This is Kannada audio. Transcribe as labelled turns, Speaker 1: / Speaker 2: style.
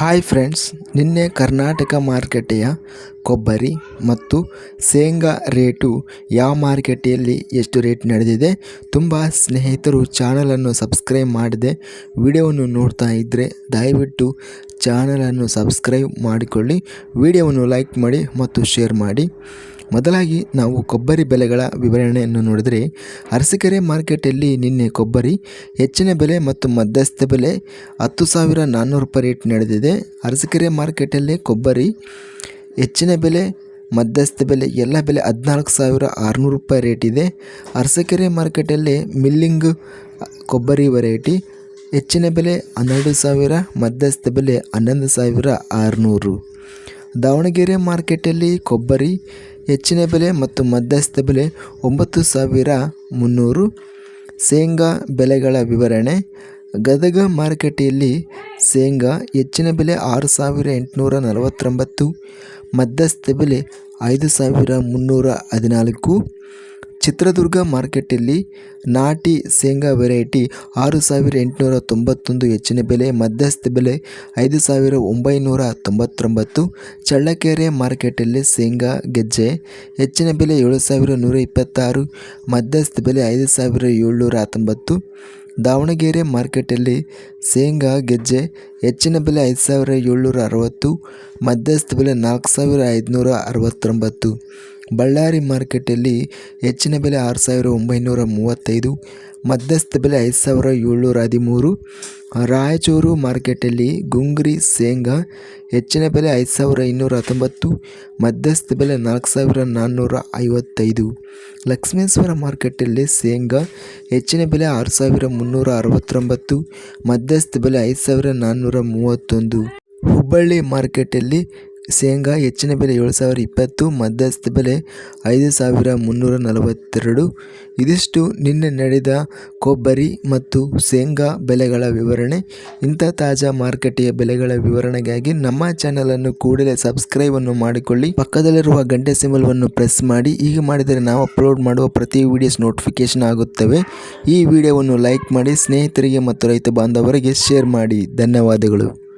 Speaker 1: ಹಾಯ್ ಫ್ರೆಂಡ್ಸ್ ನಿನ್ನೆ ಕರ್ನಾಟಕ ಮಾರುಕಟ್ಟೆಯ ಕೊಬ್ಬರಿ ಮತ್ತು ಶೇಂಗಾ ರೇಟು ಯಾವ ಮಾರುಕಟ್ಟೆಯಲ್ಲಿ ಎಷ್ಟು ರೇಟ್ ನಡೆದಿದೆ ತುಂಬ ಸ್ನೇಹಿತರು ಚಾನಲನ್ನು ಸಬ್ಸ್ಕ್ರೈಬ್ ಮಾಡಿದೆ. ವಿಡಿಯೋವನ್ನು ನೋಡ್ತಾ ಇದ್ದರೆ ದಯವಿಟ್ಟು ಚಾನಲನ್ನು ಸಬ್ಸ್ಕ್ರೈಬ್ ಮಾಡಿಕೊಳ್ಳಿ. ವಿಡಿಯೋವನ್ನು ಲೈಕ್ ಮಾಡಿ ಮತ್ತು ಶೇರ್ ಮಾಡಿ. ಮೊದಲಾಗಿ ನಾವು ಕೊಬ್ಬರಿ ಬೆಲೆಗಳ ವಿವರಣೆಯನ್ನು ನೋಡಿದರೆ ಅರಸೀಕೆರೆ ಮಾರ್ಕೆಟಲ್ಲಿ ನಿನ್ನೆ ಕೊಬ್ಬರಿ, ಹೆಚ್ಚಿನ ಬೆಲೆ ಮತ್ತು ಮಧ್ಯಸ್ಥ ಬೆಲೆ ಹತ್ತು ಸಾವಿರ ನಾನ್ನೂರು ರೂಪಾಯಿ ರೇಟ್ ನಡೆದಿದೆ. ಅರಸೀಕೆರೆ ಮಾರ್ಕೆಟಲ್ಲಿ ಕೊಬ್ಬರಿ, ಹೆಚ್ಚಿನ ಬೆಲೆ, ಮಧ್ಯಸ್ಥ ಬೆಲೆ, ಎಲ್ಲ ಬೆಲೆ ಹದಿನಾಲ್ಕು ಸಾವಿರ ಆರುನೂರು ರೂಪಾಯಿ ರೇಟ್ ಇದೆ. ಅರಸೀಕೆರೆ ಮಾರ್ಕೆಟಲ್ಲಿ ಮಿಲ್ಲಿಂಗ್ ಕೊಬ್ಬರಿ ವೆರೈಟಿ, ಹೆಚ್ಚಿನ ಬೆಲೆ ಹನ್ನೆರಡು ಸಾವಿರ, ಮಧ್ಯಸ್ಥ ಬೆಲೆ ಹನ್ನೊಂದು ಸಾವಿರ ಆರುನೂರು. ದಾವಣಗೆರೆ ಮಾರ್ಕೆಟಲ್ಲಿ ಕೊಬ್ಬರಿ, ಹೆಚ್ಚಿನ ಬೆಲೆ ಮತ್ತು ಮಧ್ಯಸ್ಥ ಬೆಲೆ ಒಂಬತ್ತು ಸಾವಿರ ಮುನ್ನೂರು. ಶೇಂಗಾ ಬೆಲೆಗಳ ವಿವರಣೆ. ಗದಗ ಮಾರುಕಟ್ಟೆಯಲ್ಲಿ ಶೇಂಗಾ ಹೆಚ್ಚಿನ ಬೆಲೆ ಆರು ಸಾವಿರ ಎಂಟುನೂರ ನಲವತ್ತೊಂಬತ್ತು. ಮಧ್ಯಸ್ಥ ಬೆಲೆ ಐದು ಸಾವಿರ ಮುನ್ನೂರ ಹದಿನಾಲ್ಕು. ಚಿತ್ರದುರ್ಗ ಮಾರ್ಕೆಟಲ್ಲಿ ನಾಟಿ ಶೇಂಗಾ ವೆರೈಟಿ ಆರು ಸಾವಿರ ಎಂಟುನೂರ ತೊಂಬತ್ತೊಂದು ಹೆಚ್ಚಿನ ಬೆಲೆ, ಮಧ್ಯಸ್ಥ ಬೆಲೆ ಐದು ಸಾವಿರ ಒಂಬೈನೂರ ತೊಂಬತ್ತೊಂಬತ್ತು. ಚಳ್ಳಕೆರೆ ಮಾರ್ಕೆಟಲ್ಲಿ ಶೇಂಗಾ ಗೆಜ್ಜೆ ಹೆಚ್ಚಿನ ಬೆಲೆ ಏಳು ಸಾವಿರ ನೂರ ಇಪ್ಪತ್ತಾರು, ಮಧ್ಯಸ್ಥ ಬೆಲೆ ಐದು ಸಾವಿರ ಏಳ್ನೂರ ಹತ್ತೊಂಬತ್ತು ದಾವಣಗೆರೆ ಮಾರ್ಕೆಟಲ್ಲಿ ಶೇಂಗಾ ಗೆಜ್ಜೆ ಹೆಚ್ಚಿನ ಬೆಲೆ ಐದು ಸಾವಿರ ಏಳ್ನೂರ ಅರವತ್ತು, ಮಧ್ಯಸ್ಥ ಬೆಲೆ ನಾಲ್ಕು ಸಾವಿರ ಐದುನೂರ ಅರವತ್ತೊಂಬತ್ತು. ಬಳ್ಳಾರಿ ಮಾರ್ಕೆಟಲ್ಲಿ ಹೆಚ್ಚಿನ ಬೆಲೆ ಆರು ಸಾವಿರ ಒಂಬೈನೂರ ಮೂವತ್ತೈದು, ಮಧ್ಯಸ್ಥ ಬೆಲೆ ಐದು ಸಾವಿರ ಏಳ್ನೂರ ಹದಿಮೂರು. ರಾಯಚೂರು ಮಾರ್ಕೆಟಲ್ಲಿ ಗುಂಗ್ರಿ ಶೇಂಗಾ ಹೆಚ್ಚಿನ ಬೆಲೆ ಐದು ಸಾವಿರ ಇನ್ನೂರ ಹತ್ತೊಂಬತ್ತು, ಮಧ್ಯಸ್ಥ ಬೆಲೆ ನಾಲ್ಕು ಸಾವಿರ ನಾನ್ನೂರ ಐವತ್ತೈದು. ಲಕ್ಷ್ಮೇಶ್ವರ ಮಾರ್ಕೆಟಲ್ಲಿ ಶೇಂಗಾ ಹೆಚ್ಚಿನ ಬೆಲೆ ಆರು ಸಾವಿರ ಮುನ್ನೂರ ಅರವತ್ತೊಂಬತ್ತು, ಮಧ್ಯಸ್ಥ ಬೆಲೆ ಐದು ಸಾವಿರ ನಾನ್ನೂರ ಮೂವತ್ತೊಂದು. ಹುಬ್ಬಳ್ಳಿ ಮಾರ್ಕೆಟಲ್ಲಿ ಶೇಂಗಾ ಹೆಚ್ಚಿನ ಬೆಲೆ ಏಳು ಸಾವಿರ ಇಪ್ಪತ್ತು ಮಧ್ಯಸ್ಥ ಬೆಲೆ ಐದು ಸಾವಿರ ಮುನ್ನೂರ ನಲವತ್ತೆರಡು ಇದಿಷ್ಟು ನಿನ್ನೆ ನಡೆದ ಕೊಬ್ಬರಿ ಮತ್ತು ಶೇಂಗಾ ಬೆಲೆಗಳ ವಿವರಣೆ. ಇಂಥ ತಾಜಾ ಮಾರುಕಟ್ಟೆಯ ಬೆಲೆಗಳ ವಿವರಣೆಗಾಗಿ ನಮ್ಮ ಚಾನಲನ್ನು ಕೂಡಲೇ ಸಬ್ಸ್ಕ್ರೈಬನ್ನು ಮಾಡಿಕೊಳ್ಳಿ. ಪಕ್ಕದಲ್ಲಿರುವ ಗಂಟೆ ಸಿಂಬಲ್ವನ್ನು ಪ್ರೆಸ್ ಮಾಡಿ. ಹೀಗೆ ಮಾಡಿದರೆ ನಾವು ಅಪ್ಲೋಡ್ ಮಾಡುವ ಪ್ರತಿ ವಿಡಿಯೋಸ್ ನೋಟಿಫಿಕೇಶನ್ ಆಗುತ್ತವೆ. ಈ ವಿಡಿಯೋವನ್ನು ಲೈಕ್ ಮಾಡಿ, ಸ್ನೇಹಿತರಿಗೆ ಮತ್ತು ರೈತ ಬಾಂಧವರಿಗೆ ಶೇರ್ ಮಾಡಿ. ಧನ್ಯವಾದಗಳು.